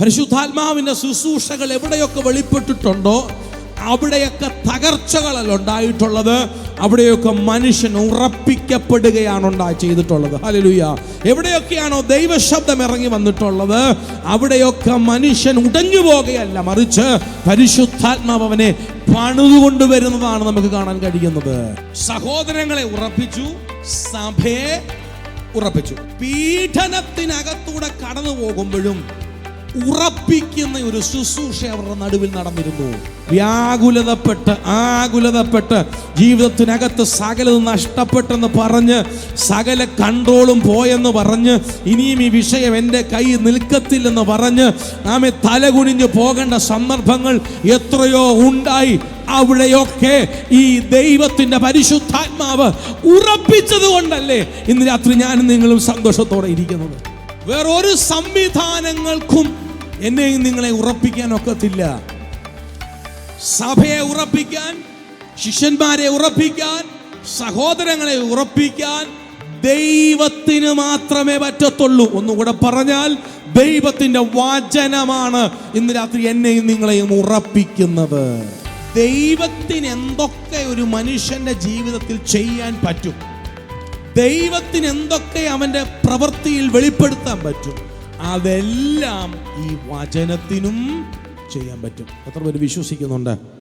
പരിശുദ്ധാത്മാവിന്റെ ശുശ്രൂഷകൾ എവിടെയൊക്കെ വെളിപ്പെട്ടിട്ടുണ്ടോ അവിടെയൊക്കെ തകർച്ചകളല്ല ഉണ്ടായിട്ടുള്ളത്. അവിടെയൊക്കെ മനുഷ്യൻ ഉറപ്പിക്കപ്പെടുകയാണ് ഉണ്ടായി ചെയ്തിട്ടുള്ളത്. ഹലലുയ എവിടെയൊക്കെയാണോ ദൈവശബ്ദം ഇറങ്ങി വന്നിട്ടുള്ളത് അവിടെയൊക്കെ മനുഷ്യൻ ഉടഞ്ഞു പോകുകയല്ല മറിച്ച് പരിശുദ്ധാത്മാവ് അവനെ പണിതുകൊണ്ടുവരുന്നതാണ് നമുക്ക് കാണാൻ കഴിയുന്നത്. സഹോദരങ്ങളെ ഉറപ്പിച്ചു സഭയെ ഉറപ്പിച്ചു. പീഡനത്തിനകത്തൂടെ കടന്നു പോകുമ്പോഴും ഉറപ്പിക്കുന്ന ഒരു ശുശ്രൂഷ അവരുടെ നടുവിൽ നടന്നിരുന്നു. വ്യാകുലതപ്പെട്ട് ആകുലതപ്പെട്ട് ജീവിതത്തിനകത്ത് സകലത് നഷ്ടപ്പെട്ടെന്ന് പറഞ്ഞ് സകല കൺട്രോളും പോയെന്ന് പറഞ്ഞ് ഇനിയും ഈ വിഷയം എന്റെ കൈ നിൽക്കത്തില്ലെന്ന് പറഞ്ഞ് നാമെ തലകുനിഞ്ഞ് പോകേണ്ട സന്ദർഭങ്ങൾ എത്രയോ ഉണ്ടായി. അവിടെയൊക്കെ ഈ ദൈവത്തിന്റെ പരിശുദ്ധാത്മാവ് ഉറപ്പിച്ചത് കൊണ്ടല്ലേ ഇന്ന് രാത്രി ഞാനും നിങ്ങളും സന്തോഷത്തോടെ ഇരിക്കുന്നത്. വേറൊരു സംവിധാനങ്ങൾക്കും എന്നെയും നിങ്ങളെ ഉറപ്പിക്കാൻ ഒക്കത്തില്ല. സഭയെ ഉറപ്പിക്കാൻ ശിഷ്യന്മാരെ ഉറപ്പിക്കാൻ സഹോദരങ്ങളെ ഉറപ്പിക്കാൻ ദൈവത്തിന് മാത്രമേ പറ്റത്തുള്ളൂ. ഒന്നുകൂടെ പറഞ്ഞാൽ ദൈവത്തിന്റെ വചനമാണ് ഇന്ന് രാത്രി എന്നെയും നിങ്ങളെയും ഉറപ്പിക്കുന്നത്. ദൈവത്തിന് എന്തൊക്കെ ഒരു മനുഷ്യന്റെ ജീവിതത്തിൽ ചെയ്യാൻ പറ്റും? ദൈവത്തിന് എന്തൊക്കെ അവന്റെ പ്രവൃത്തിയിൽ വെളിപ്പെടുത്താൻ പറ്റും? അതെല്ലാം ഈ വചനത്തിനും ചെയ്യാൻ പറ്റും. എത്ര പേര് വിശ്വസിക്കുന്നുണ്ട്?